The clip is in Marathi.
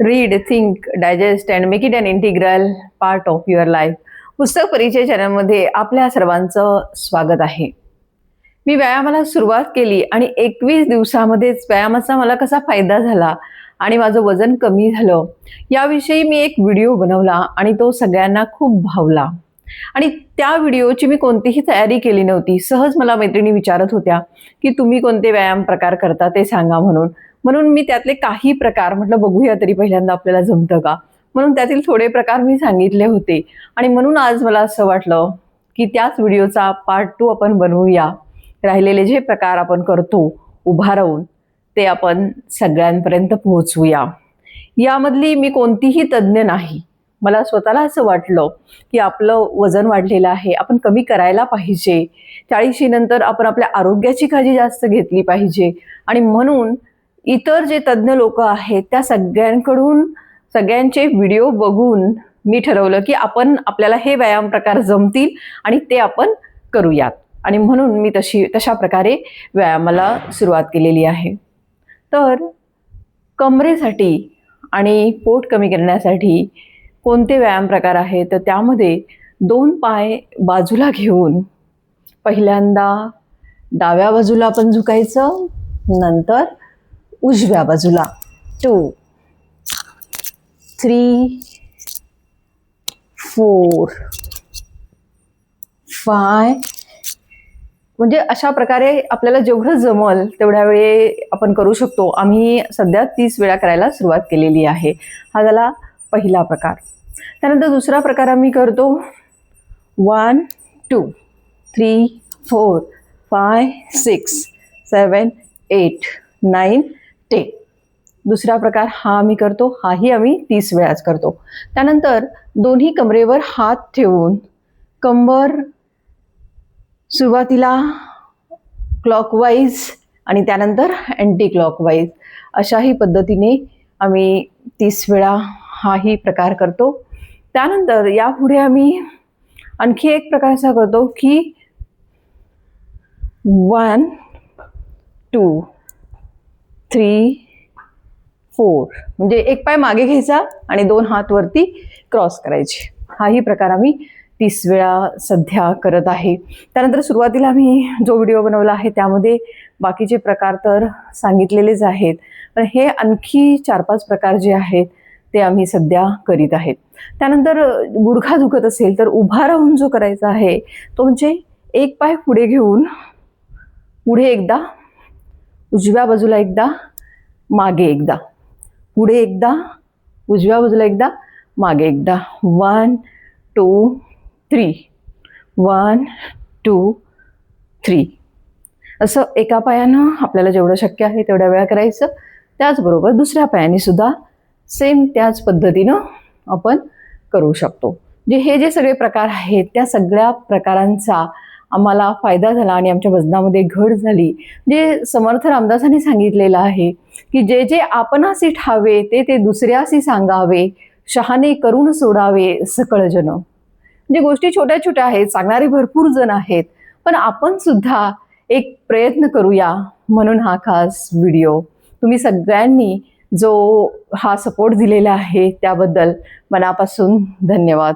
Read think digest and make it an integral part of your life पुस्तक परिचय चॅनलमध्ये आपल्या सर्वांचं स्वागत आहे. मी व्यायामाला सुरुवात केली आणि एकवीस दिवसामध्येच व्यायामाचा मला कसा फायदा झाला आणि माझं वजन कमी झालं याविषयी मी एक व्हिडिओ बनवला आणि तो सगळ्यांना खूप भावला. आणि त्या व्हिडिओची मी कोणतीही तयारी केली नव्हती. सहज मला मैत्रिणी विचारत होत्या की तुम्ही कोणते व्यायाम प्रकार करता ते सांगा म्हणून. म्हणून मी त्यातले काही प्रकार म्हटलं बघूया तरी पहिल्यांदा आपल्याला जमतं का? म्हणून त्यातील थोडे प्रकार मी सांगितले होते. आणि म्हणून आज मला असं वाटलं की त्याच व्हिडिओचा पार्ट टू आपण बनवूया. राहिलेले जे प्रकार आपण करतो उभा राहून ते आपण सगळ्यांपर्यंत पोहोचवूया. यामधली मी कोणतीही तज्ज्ञ नाही. मला स्वतःला असं वाटलं की आपलं वजन वाढलेलं आहे आपण कमी करायला पाहिजे. चाळीशी नंतर आपण आपल्या आरोग्याची काळजी जास्त घेतली पाहिजे. आणि म्हणून इतर जे तज्ज्ञ लोक आहेत त्या सगळ्यांकडून सगळ्यांचे व्हिडिओ बघून मी ठरवलं की आपण आपल्याला हे व्यायाम प्रकार जमतील आणि ते आपण करूयात. आणि म्हणून मी तशी तशा प्रकारे व्यायामाला सुरुवात केलेली आहे. तर कमरेसाठी आणि पोट कमी करण्यासाठी कोणते व्यायाम प्रकार आहेत? तर त्यामध्ये दोन पाय बाजूला घेऊन पहिल्यांदा डाव्या बाजूला आपण झुकायचं नंतर उजव्या बाजूला. टू थ्री फोर फाय म्हणजे अशा प्रकारे आपल्याला जेवढं जमल तेवढ्या वेळे आपण करू शकतो. आम्ही सध्या तीस वेळा करायला सुरुवात केलेली आहे. हा झाला पहिला प्रकार. त्यानंतर दुसरा प्रकार आम्ही करतो. One two three four five six seven eight nine ते. दुसरा प्रकार हा आम्ही करतो हाही आम्ही तीस वेळाच करतो. त्यानंतर दोन्ही कमरेवर हात ठेवून कंबर सुरुवातीला क्लॉकवाईज आणि त्यानंतर अँटी क्लॉकवाईज अशाही पद्धतीने आम्ही तीस वेळा हाही प्रकार करतो. त्यानंतर यापुढे आम्ही आणखी एक प्रकार असा करतो की वन टू थ्री फोर म्हणजे एक पाय मागे घ्यायचा आणि दोन हात वरती क्रॉस करायचे. हाही प्रकार आम्ही तीस वेळा सध्या करत आहे. त्यानंतर सुरुवातीला आम्ही जो व्हिडिओ बनवला आहे त्यामध्ये बाकीचे प्रकार तर सांगितलेलेच आहेत. पण हे आणखी चार पाच प्रकार जे आहेत ते आम्ही सध्या करीत आहेत. त्यानंतर गुडघा दुखत असेल तर उभा राहून जो करायचा आहे तो म्हणजे एक पाय पुढे घेऊन पुढे एकदा उजव्या बाजूला एकदा मागे एकदा. पुढे एकदा उजव्या बाजूला एकदा मागे एकदा. One two three one two three असं एका पायानं आपल्याला जेवढं शक्य आहे तेवढ्या वेळा करायचं. त्याचबरोबर दुसऱ्या पायाने सुद्धा सेम त्याच पद्धतीनं आपण करू म्हणजे जे हे जे सगळे प्रकार आहेत त्या सगळ्या प्रकारांचा आम्हाला फायदा झाला आणि आमच्या वजनामध्ये घट झाली. जे समर्थ रामदासांनी सांगितलेलं आहे की जे जे आपणासी ठावे ते ते दुसऱ्यासी सांगावे शहाणे करून सोडावे सकळ जन. म्हणजे गोष्टी छोट्या छोट्या आहेत सांगणारे भरपूर जण आहेत पण आपण सुद्धा एक प्रयत्न करूया म्हणून हा खास व्हिडिओ. तुम्ही सगळ्यांनी जो हा सपोर्ट दिलेला आहे त्याबद्दल मनापासून धन्यवाद.